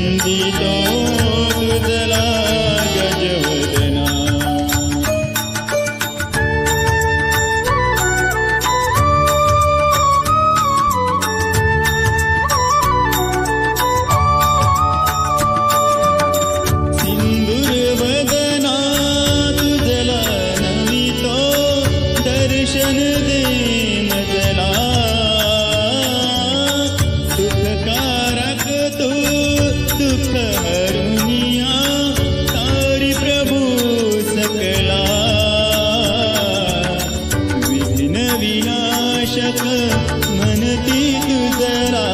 ಒಂದು ತಾಗುದಲಾ दुःख हरुनिया तारी प्रभू सकला। विघ्न विनाशक म्हणती तुझरा